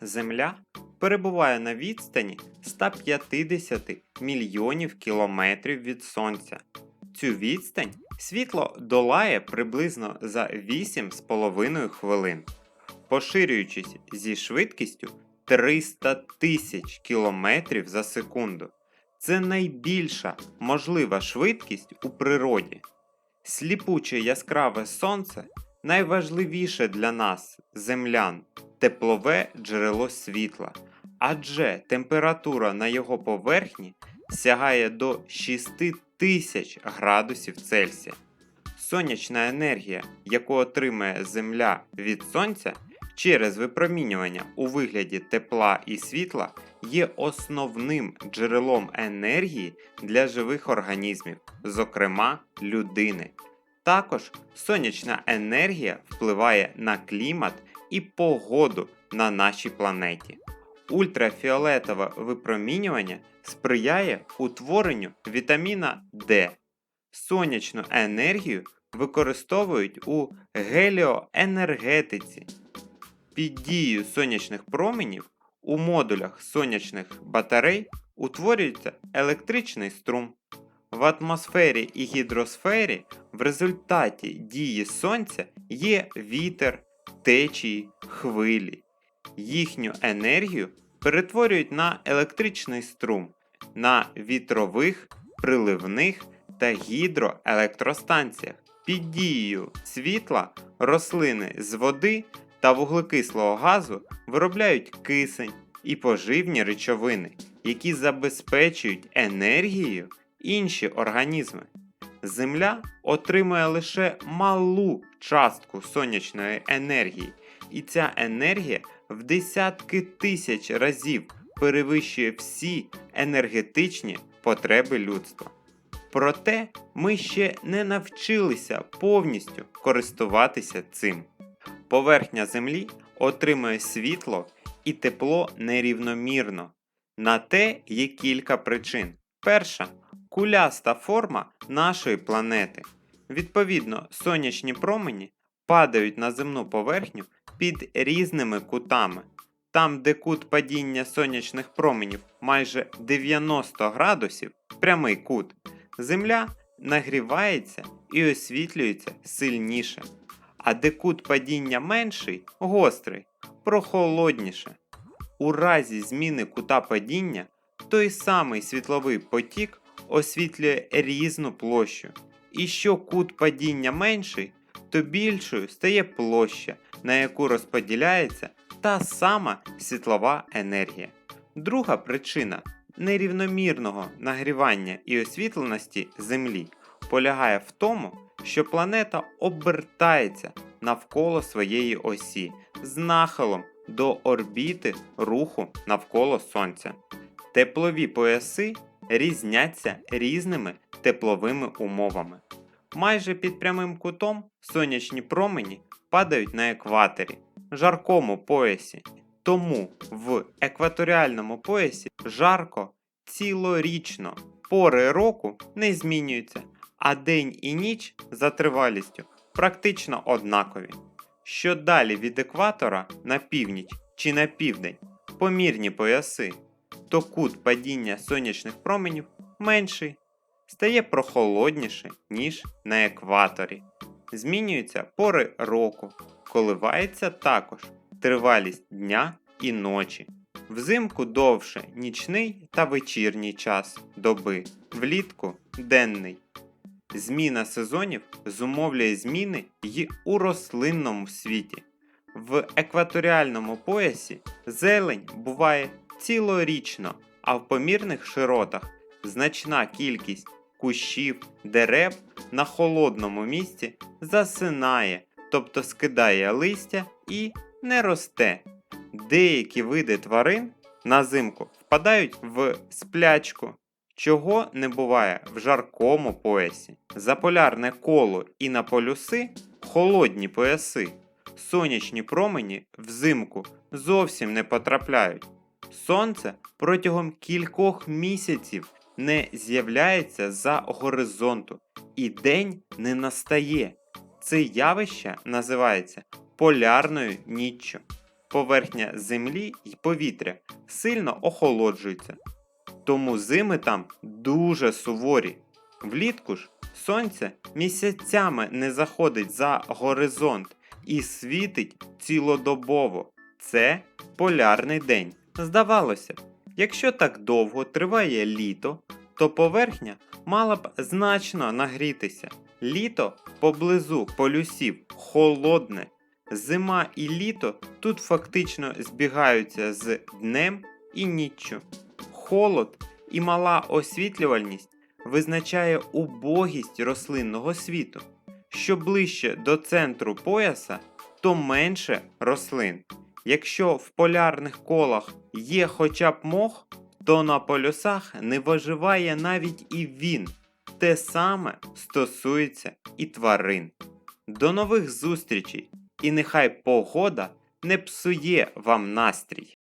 Земля перебуває на відстані 150 мільйонів кілометрів від Сонця. Цю відстань світло долає приблизно за 8,5 хвилин, поширюючись зі швидкістю 300 тисяч кілометрів за секунду. Це найбільша можлива швидкість у природі. Сліпуче яскраве сонце найважливіше для нас, землян, теплове джерело світла, адже температура на його поверхні сягає до 6000 градусів Цельсія. Сонячна енергія, яку отримує Земля від Сонця через випромінювання у вигляді тепла і світла, є основним джерелом енергії для живих організмів, зокрема людини. Також сонячна енергія впливає на клімат і погоду на нашій планеті. Ультрафіолетове випромінювання сприяє утворенню вітаміна D. Сонячну енергію використовують у геліоенергетиці. Під дією сонячних променів у модулях сонячних батарей утворюється електричний струм. В атмосфері і гідросфері в результаті дії сонця є вітер, течії, хвилі. Їхню енергію перетворюють на електричний струм на вітрових, приливних та гідроелектростанціях. Під дією світла рослини з води та вуглекислого газу виробляють кисень і поживні речовини, які забезпечують енергією інші організми. Земля отримує лише малу частку сонячної енергії, і ця енергія в десятки тисяч разів перевищує всі енергетичні потреби людства. Проте ми ще не навчилися повністю користуватися цим. Поверхня Землі отримує світло і тепло нерівномірно. На те є кілька причин. Перша куляста форма нашої планети. Відповідно, сонячні промені падають на земну поверхню під різними кутами. Там, де кут падіння сонячних променів майже 90 градусів, прямий кут, Земля нагрівається і освітлюється сильніше. А де кут падіння менший, гострий, прохолодніше. У разі зміни кута падіння той самий світловий потік освітлює різну площу. І що кут падіння менший, то більшою стає площа, на яку розподіляється та сама світлова енергія. Друга причина нерівномірного нагрівання і освітленості Землі полягає в тому, що планета обертається навколо своєї осі з нахилом до орбіти руху навколо Сонця. Теплові пояси різняться різними тепловими умовами. Майже під прямим кутом сонячні промені падають на екваторі, жаркому поясі. Тому в екваторіальному поясі жарко цілорічно. Пори року не змінюються, а день і ніч за тривалістю практично однакові. Що далі від екватора на північ чи на південь помірні пояси, то кут падіння сонячних променів менший, стає прохолодніше, ніж на екваторі. Змінюються пори року, коливається також тривалість дня і ночі. Взимку довше нічний та вечірній час доби, влітку денний. Зміна сезонів зумовлює зміни й у рослинному світі. В екваторіальному поясі зелень буває цілорічно, а в помірних широтах значна кількість кущів, дерев на холодному місці засинає, тобто скидає листя і не росте. Деякі види тварин на зимку впадають в сплячку, чого не буває в жаркому поясі. За полярне коло і на полюси холодні пояси. Сонячні промені взимку зовсім не потрапляють. Сонце протягом кількох місяців не з'являється за горизонту, і день не настає. Це явище називається полярною ніччю. поверхня землі і повітря сильно охолоджуються. Тому зими там дуже суворі. Влітку ж сонце місяцями не заходить за горизонт і світить цілодобово. Це полярний день. Здавалося якщо так довго триває літо, то поверхня мала б значно нагрітися. Літо поблизу полюсів холодне. Зима і літо тут фактично збігаються з днем і ніччю. Холод і мала освітлювальність визначає убогість рослинного світу. Що ближче до центру пояса, то менше рослин. Якщо в полярних колах є хоча б мох, то на полюсах не виживає навіть і він. Те саме стосується і тварин. До нових зустрічей! І нехай погода не псує вам настрій.